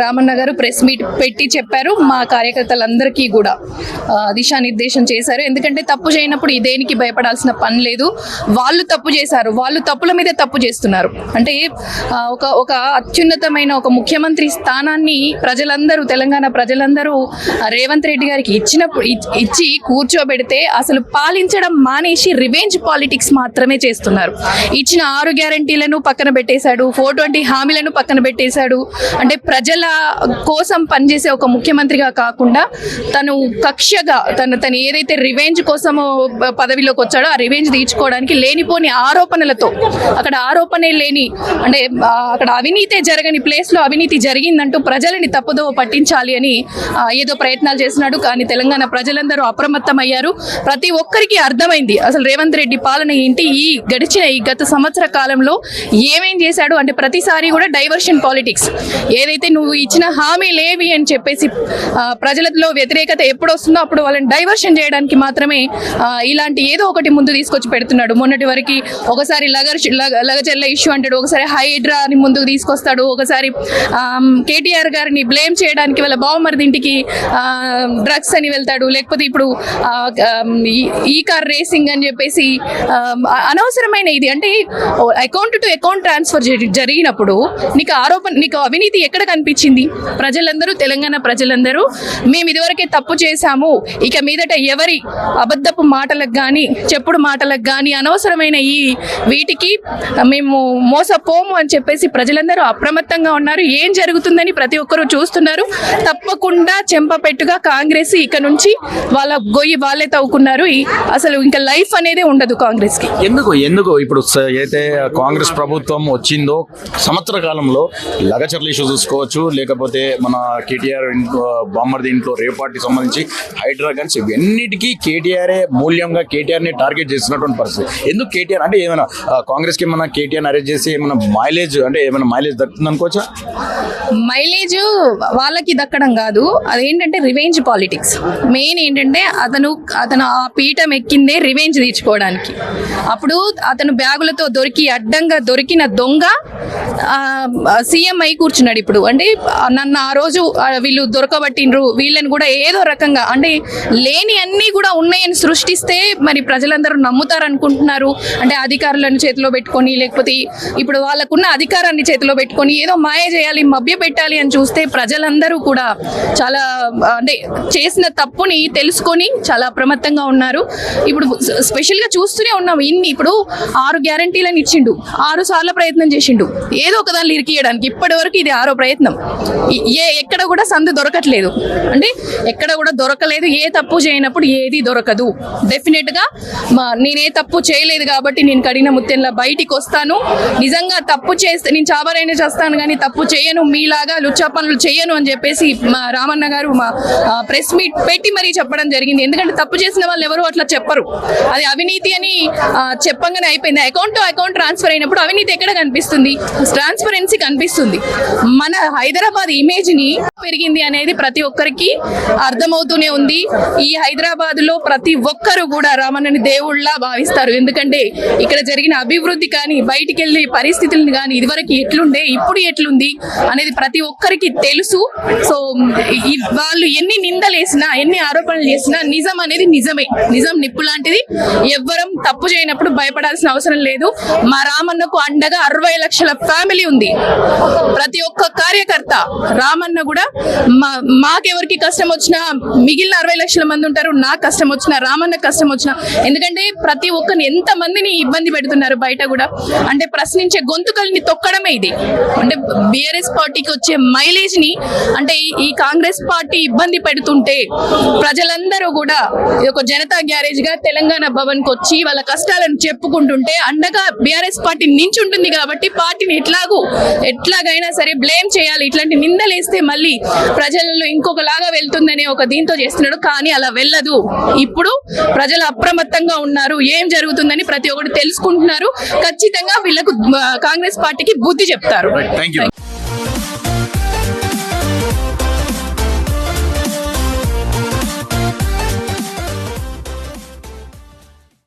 రామన్న గారు press meet పెట్టి చెప్పారు. మా కార్యకర్తలందరికీ కూడా దిశానిర్దేశం చేశారు. ఎందుకంటే తప్పు చేయనప్పుడు దేనికి భయపడాల్సిన పని లేదు. వాళ్ళు తప్పు చేశారు. వాళ్ళు తప్పుల మీద తప్పు చేస్తున్నారు. అంటే ఒక ఒక అత్యున్నతమైన ఒక ముఖ్యమంత్రి స్థానాన్ని ప్రజలందరూ తెలంగాణ ప్రజలందరూ రేవంత్ రెడ్డి గారికి ఇచ్చినప్పుడు ఇచ్చి కూర్చోబెడితే అసలు పాలించడం మానేసి రివెంజ్ పాలిటిక్స్ మాత్రమే చేస్తున్నారు. ఇచ్చిన ఆరు గ్యారంటీలను పక్కన పెట్టేశాడు. ఫోర్ ట్వంటీ హామీలను పక్కన పెట్టేశాడు. అంటే ప్రజల కోసం పనిచేసే ఒక ముఖ్యమంత్రిగా కాకుండా తను కక్షగా తను తను ఏదైతే రివెంజ్ కోసము పదవిలోకి వచ్చాడో ఆ రివెంజ్ తీర్చుకోవడానికి లేనిపోని ఆరోపణలతో అక్కడ ఆరోపణే లేని అంటే అక్కడ అవినీతే జరగని ప్లేస్లో అవినీతి జరిగిందంటూ ప్రజలని తప్పుదో పట్టించాలి అని ఏదో ప్రయత్నాలు చేస్తున్నాడు. కానీ తెలంగాణ ప్రజలందరూ అప్రమత్తం అయ్యారు ప్రతి ఒక్కరికి అర్థమైంది. అసలు రేవంత్ రెడ్డి పాలన ఏంటి? ఈ గడిచిన ఈ గత సంవత్సర కాలంలో ఏమేం చేశాడు? అంటే ప్రతిసారి కూడా డైవర్షన్ పాలిటిక్స్ ఏదైతే నువ్వు ఇచ్చిన హామీలేవి అని చెప్పేసి ప్రజలలో వ్యతిరేకత ఎప్పుడు వస్తుందో అప్పుడు వాళ్ళని డైవర్షన్ చేయడానికి మాత్రమే ఇలాంటి ఏదో ఒకటి ముందు తీసుకొచ్చి పెడుతున్నాడు. మొన్నటి వరకు ఒకసారి లగర్ లగ- ఇష్యూ అంటాడు ఒకసారి హైడ్రా అని ముందుకు తీసుకొస్తాడు ఒకసారి కేటీఆర్ గారిని బ్లేమ్ చేయడానికి వాళ్ళ బావమరిది ఇంటికి డ్రగ్స్ అని వెళ్తాడు. లేకపోతే ఇప్పుడు ఈ- కార్ రేసింగ్ అని చెప్పేసి అనవసరమైన ఇది. అంటే అకౌంట్ టు అకౌంట్ ట్రాన్స్ఫర్ జరిగినప్పుడు నీకు ఆరోపణ నీకు అవినీతి ఎక్కడ అనిపించింది ప్రజలందరూ తెలంగాణ ప్రజలందరూ మేము ఇదివరకే తప్పు చేశాము. ఇక మీదట ఎవరి అబద్ధపు మాటలకు కానీ చెప్పుడు మాటలకు కానీ అనవసరమైన ఈ వీటికి మేము మోసపోము అని చెప్పేసి ప్రజలందరూ అప్రమత్తంగా ఉన్నారు. ఏం జరుగుతుందని ప్రతి ఒక్కరూ చూస్తున్నారు. తప్పకుండా చెంపపెట్టుగా కాంగ్రెస్ ఇక నుంచి వాళ్ళ గొయ్యి వాళ్ళే తవ్వుకున్నారు. ఈ- అసలు ఇంకా లైఫ్ అనేది ఉండదు కాంగ్రెస్కి ఎందుకు ఎందుకు? ఇప్పుడు అయితే కాంగ్రెస్ ప్రభుత్వం వచ్చిందో సంవత్సర కాలంలో లగచర్ల ఇష్యూ చూసుకోవచ్చు లేకపోతే మన కేటీఆర్ ఇంట్లో బామ్మర్ది ఇంట్లో రేపాటికి సంబంధించి హైడ్రా గన్స్ ఇవన్నిటికీ కేటీఆర్ఏ మూల్యంగా కేటీఆర్ని టార్గెట్ చేసినటువంటి పరిస్థితి. ఎందుకు కేటీఆర్ అంటే ఏమైనా కాంగ్రెస్కి కాంగ్రెస్కి ఏమైనా కేటీఆర్ అరెస్ట్ చేసి ఏమైనా మైలేజ్ అంటే ఏమైనా మైలేజ్ దక్కుతుంది అనుకోవచ్చా? మైలేజ్ వాళ్ళకి దక్కడం కాదు. అదేంటంటే రివెంజ్ పాలిటిక్స్. మెయిన్ ఏంటంటే అతను అతను ఆ పీఠం ఎక్కిందే రివెంజ్ తీర్చుకోవడానికి. అప్పుడు అతను బ్యాగులతో దొరికి అడ్డంగా దొరికిన దొంగ సీఎం అయి కూర్చున్నాడు ఇప్పుడు. అంటే నన్ను ఆ రోజు వీళ్ళు దొరకబట్టిండ్రు వీళ్ళని కూడా ఏదో రకంగా అంటే లేని అన్నీ కూడా ఉన్నాయని సృష్టిస్తే మరి ప్రజలందరూ నమ్ముతారు అనుకుంటున్నారు అంటే అధికారులను చేతిలో పెట్టుకొని లేకపోతే ఇప్పుడు వాళ్ళకున్న అధికారాన్ని చేతిలో పెట్టుకొని ఏదో మాయ చేయాలి మభ్య పెట్టాలి అని చూస్తే ప్రజలందరూ కూడా చాలా అంటే చేసిన తప్పుని తెలుసుకొని చాలా అప్రమత్తంగా ఉన్నారు. ఇప్పుడు స్పెషల్గా చూస్తూనే ఉన్నాం ఇన్ని. ఇప్పుడు ఆరు గ్యారంటీలను ఇచ్చిండు ఆరు సార్లు ప్రయత్నం చేసిండు. ఏదో ఒకదాన్ని ఇరికియడానికి ఇప్పటి వరకు ఇది ఆరో ప్రయత్నం ప్రయత్నం. ఏ ఎక్కడ కూడా సందు దొరకట్లేదు. అంటే ఎక్కడ కూడా దొరకలేదు. ఏ తప్పు చేయనప్పుడు ఏది దొరకదు. డెఫినెట్గా మా నేనే తప్పు చేయలేదు కాబట్టి నేను కడిగిన ముత్యంలా బయటికి వస్తాను. నిజంగా తప్పు చేస్తే నేను చాబరైన చేస్తాను కానీ తప్పు చేయను. మీలాగా లుచ్చా పనులు చేయను అని చెప్పేసి మా రామన్న గారు మా ప్రెస్ మీట్ పెట్టి మరీ చెప్పడం జరిగింది. ఎందుకంటే తప్పు చేసిన వాళ్ళు ఎవరు అట్లా చెప్పరు. అది అవినీతి అని చెప్పంగానే అయిపోయింది. అకౌంట్ టు అకౌంట్ ట్రాన్స్ఫర్ అయినప్పుడు అవినీతి ఎక్కడ కనిపిస్తుంది? ట్రాన్స్పరెన్సీ కనిపిస్తుంది. మన హైదరాబాద్ ఇమేజ్ని పెరిగింది అనేది ప్రతి ఒక్కరికి అర్థమవుతూనే ఉంది. ఈ హైదరాబాద్లో ప్రతి ఒక్కరు కూడా రామన్నని దేవుళ్ళ భావిస్తారు. ఎందుకంటే ఇక్కడ జరిగిన అభివృద్ధి కానీ బయటికి వెళ్ళే పరిస్థితులను కానీ ఇదివరకు ఎట్లుండే ఇప్పుడు ఎట్లుంది అనేది ప్రతి ఒక్కరికి తెలుసు. సో వాళ్ళు ఎన్ని నిందలేసినా ఎన్ని ఆరోపణలు చేసినా నిజం అనేది నిజమే. నిజం నిప్పు లాంటిది. ఎవ్వరం తప్పు చేయనప్పుడు భయపడాల్సిన అవసరం లేదు. మా రామన్నకు అండగా అరవై లక్షల ఫ్యామిలీ ఉంది. ప్రతి ఒక్క కార్యకర్త రామన్న కూడా మా మాకెవరికి కష్టం వచ్చినా మిగిలిన అరవై లక్షల మంది ఉంటారు నాకు కష్టం వచ్చినా రామన్న కష్టం వచ్చినా. ఎందుకంటే ప్రతి ఒక్కరిని ఎంత మందిని ఇబ్బంది పెడుతున్నారు బయట కూడా. అంటే ప్రశ్నించే గొంతుకల్ని తొక్కడమే ఇది. అంటే బిఆర్ఎస్ పార్టీకి వచ్చే మైలేజ్ని అంటే ఈ- కాంగ్రెస్ పార్టీ ఇబ్బంది పెడుతుంటే ప్రజలందరూ కూడా ఇది ఒక జనతా గ్యారేజ్గా తెలంగాణ భవన్కు వచ్చి వాళ్ళ కష్టాలను చెప్పుకుంటుంటే అండగా బిఆర్ఎస్ పార్టీ నించుంటుంది కాబట్టి పార్టీని ఎట్లాగూ ఎట్లాగైనా సరే బ్లేమ్ చేయాలి. ఇట్లాంటి నిందలేస్తే మళ్ళీ ప్రజలలో ఇంకొకలాగా వెళ్తుందనే ఒక దీంతో చేస్తున్నాడు. కానీ అలా వెళ్ళదు. ఇప్పుడు ప్రజలు అప్రమత్తంగా ఉన్నారు. ఏం జరుగుతుందని ప్రతి ఒక్కరు తెలుసుకుంటున్నారు. ఖచ్చితంగా వీళ్ళకు కాంగ్రెస్ పార్టీకి బుద్ధి చెప్తారు.